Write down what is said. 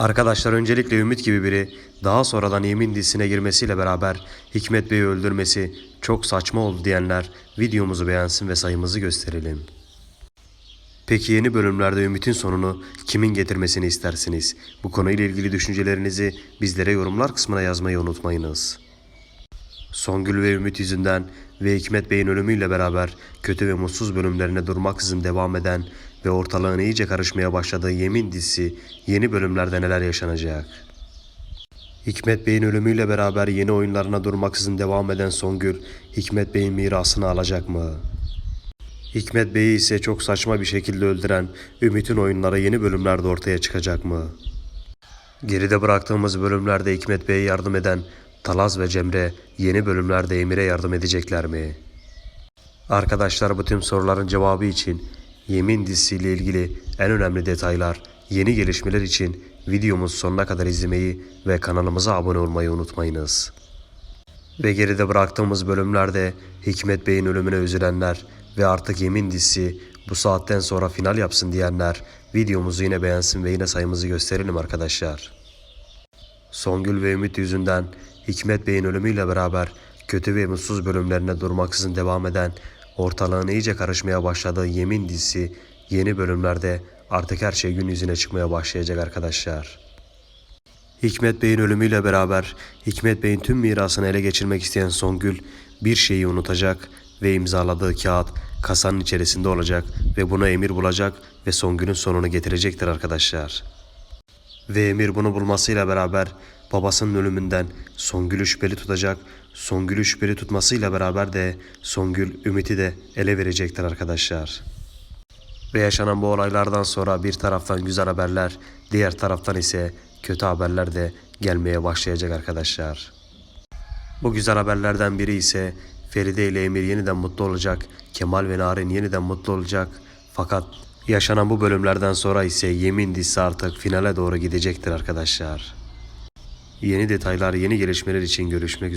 Arkadaşlar öncelikle Ümit gibi biri daha sonradan yemin dizisine girmesiyle beraber Hikmet Bey'i öldürmesi çok saçma oldu diyenler videomuzu beğensin ve sayımızı gösterelim. Peki yeni bölümlerde Ümit'in sonunu kimin getirmesini istersiniz? Bu konuyla ilgili düşüncelerinizi bizlere yorumlar kısmına yazmayı unutmayınız. Songül ve Ümit yüzünden ve Hikmet Bey'in ölümüyle beraber kötü ve mutsuz bölümlerine durmaksızın devam eden ve ortalığın iyice karışmaya başladığı Yemin dizisi yeni bölümlerde neler yaşanacak? Hikmet Bey'in ölümüyle beraber yeni oyunlarına durmaksızın devam eden Songül, Hikmet Bey'in mirasını alacak mı? Hikmet Bey'i ise çok saçma bir şekilde öldüren Ümit'in oyunları yeni bölümlerde ortaya çıkacak mı? Geride bıraktığımız bölümlerde Hikmet Bey'e yardım eden Talaz ve Cemre yeni bölümlerde Emir'e yardım edecekler mi? Arkadaşlar bu tüm soruların cevabı için Yemin dizisiyle ilgili en önemli detaylar, yeni gelişmeler için videomuzu sonuna kadar izlemeyi ve kanalımıza abone olmayı unutmayınız. Ve geride bıraktığımız bölümlerde Hikmet Bey'in ölümüne üzülenler ve artık Yemin dizisi bu saatten sonra final yapsın diyenler videomuzu yine beğensin ve yine sayımızı gösterelim arkadaşlar. Songül ve Ümit yüzünden Hikmet Bey'in ölümüyle beraber kötü ve mutsuz bölümlerine durmaksızın devam eden ortalığın iyice karışmaya başladığı Yemin dizisi yeni bölümlerde artık her şey gün yüzüne çıkmaya başlayacak arkadaşlar. Hikmet Bey'in ölümüyle beraber Hikmet Bey'in tüm mirasını ele geçirmek isteyen Songül bir şeyi unutacak ve imzaladığı kağıt kasanın içerisinde olacak ve buna emir bulacak ve Songül'ün sonunu getirecektir arkadaşlar. Ve Emir bunu bulmasıyla beraber babasının ölümünden Songül'ü şüpheli tutacak. Songül'ü şüpheli tutmasıyla beraber de Songül Ümit'i de ele verecektir arkadaşlar. Ve yaşanan bu olaylardan sonra bir taraftan güzel haberler, diğer taraftan ise kötü haberler de gelmeye başlayacak arkadaşlar. Bu güzel haberlerden biri ise Feride ile Emir yeniden mutlu olacak, Kemal ve Narin yeniden mutlu olacak. Fakat yaşanan bu bölümlerden sonra ise Yemin dizisi artık finale doğru gidecektir arkadaşlar. Yeni detaylar, yeni gelişmeler için görüşmek üzere.